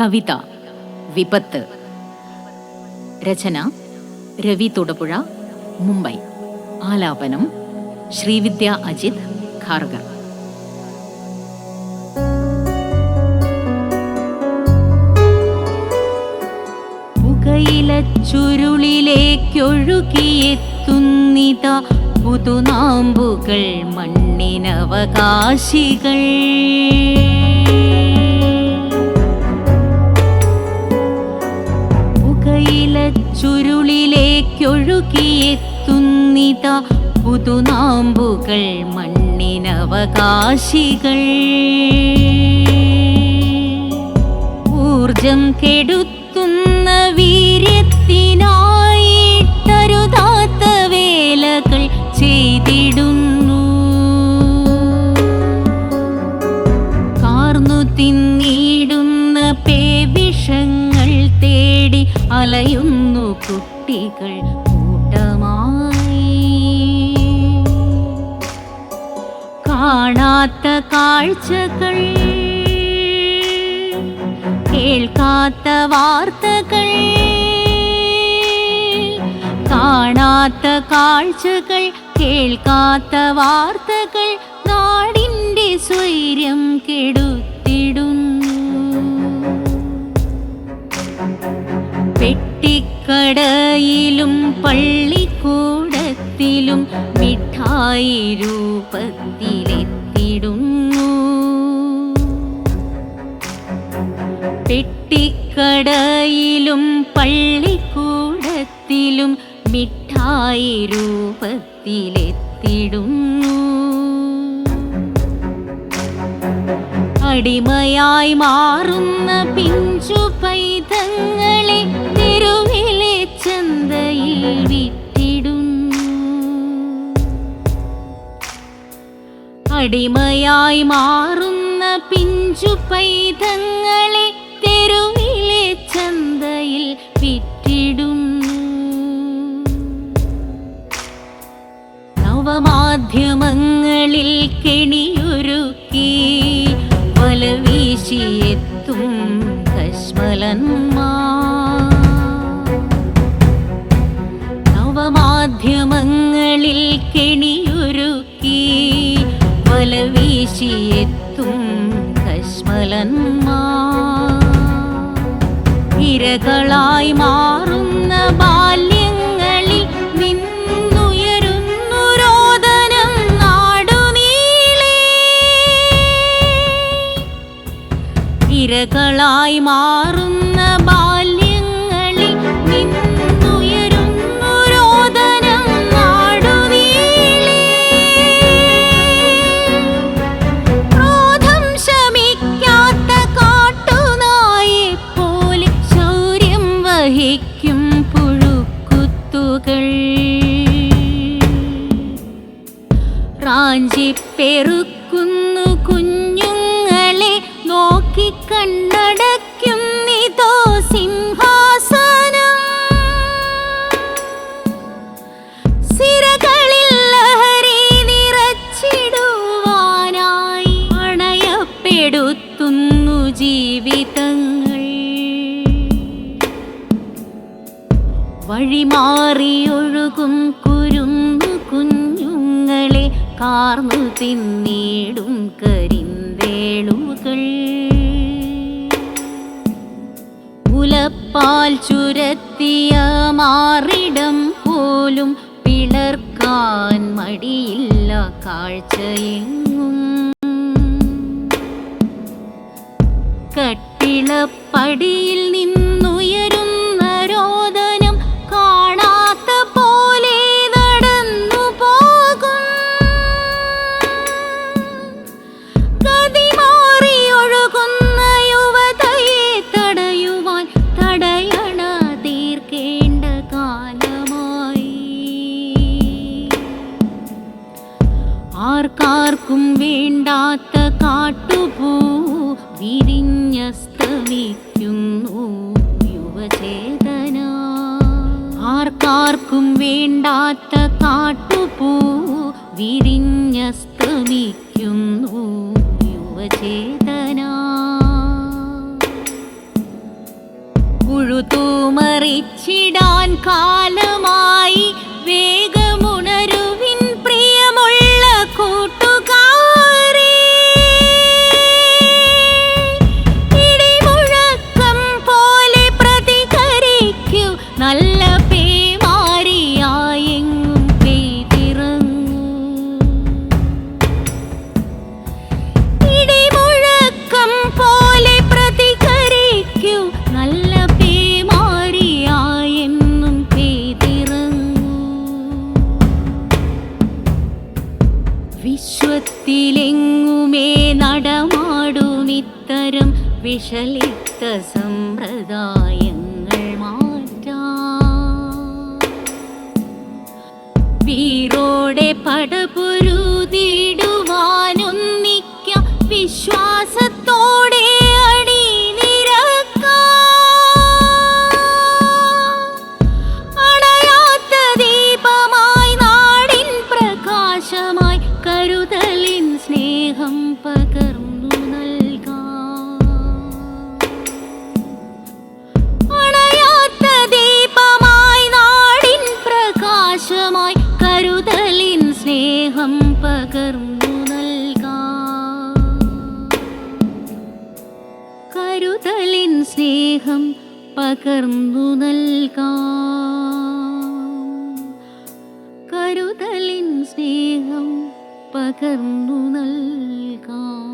കവിത വിപത്ത്. രചന രവി തൊടുപുഴ മുംബൈ. ആലാപനം ശ്രീവിദ്യ അജിത് ഖാർഗർ. പുകയില ചുരുളിലേക്കൊഴുകിയെത്തുന്നിത പുതുനാമ്പുകൾ മണ്ണിനവകാശികൾ. ചുരുളിലേക്കൊഴുകിയെത്തുന്നിത പുതുനാമ്പുകൾ മണ്ണിനവകാശികൾ. ഊർജം കെടുത്തുന്ന വീര്യത്തിനായിട്ടരുതാത്ത അലയുന്നു കുട്ടികൾ കൂട്ടമായി. കാണാത്ത കാഴ്ചകൾ കേൾക്കാത്ത വാർത്തകൾ കാണാത്ത കാഴ്ചകൾ കേൾക്കാത്ത വാർത്തകൾ നാടിന്റെ സ്വൈര്യം കെടുത്തിടുന്നു പെട്ടിക്കടയിലും പള്ളിക്കൂടത്തിലും മിഠായി രൂപത്തിലെത്തിടുന്നു. പെട്ടിക്കടയിലും പള്ളിക്കൂടത്തിലും മിഠായി രൂപത്തിലെത്തിടുന്നു. അടിമയായി മാറുന്ന പിഞ്ചു പൈതങ്ങളെ തെരുവിലെ അടിമയായി മാറുന്ന പിഞ്ചു പൈതങ്ങളെ തെരുവിലെ ചന്തയിൽ വിറ്റിടുന്നു നവമാധ്യമങ്ങളിൽ കെണിയൊരുക്കി വലവീശിയെത്തും കശ്മലന്മാർ നവമാധ്യമങ്ങളിൽ കെണിയൊരുക്കി വല വീശിയെത്തും കശ്മലന്മാ ഇരകളായി മാറുന്ന ബാല്യങ്ങളിൽ നിന്നുയരുന്നു ഇരകളായി മാറുന്ന റാഞ്ചിപ്പെറുക്കുന്നു കുഞ്ഞുങ്ങളെ നോക്കി കണ്ണടയ്ക്കുന്നിതോ സിംഹാസനം. സിരകളിൽ ലഹരി നിറച്ചിടുവാനായി അണയപ്പെടുത്തുന്നു ജീവിതങ്ങൾ. വഴിമാറിയൊഴുകും കുരുന്നു കാർന്നു തിന്നീടും കരിന്തേളുകൾ. ഉലപ്പാൽ ചുരത്തിയ മാറിടം പോലും പിളർക്കാൻ മടിയില്ല കാഴ്ചയെങ്ങും. കട്ടിളപ്പടിയിൽ നിന്നുയരുന്ന ആർക്കാർക്കും വേണ്ടാത്ത കാട്ടുപൂ വിരിഞ്ഞസ്തമിക്കുന്നു യുവചേതന. ആർക്കാർക്കും വേണ്ടാത്ത കാട്ടുപൂ വിരിഞ്ഞസ്തമിക്കുന്നു യുവചേതന. ഉഴുതൂമറിച്ചിടാൻ കാലമായി ഇത്തരം വിഷലിപ്ത സമ്പ്രദായങ്ങൾ മാറ്റാം വീറോടെ പടപുരുതിടുവാനൊന്നിക്കാം വിശ്വാസത്തോടെ കരുതലിൻ പകർന്നു സ്നേഹം പകർന്നു നൽകാം. കരുതലിൻ സ്നേഹം പകർന്നു നൽകാം. കരുതലിൻ സ്നേഹം പകർന്നു നൽകാം.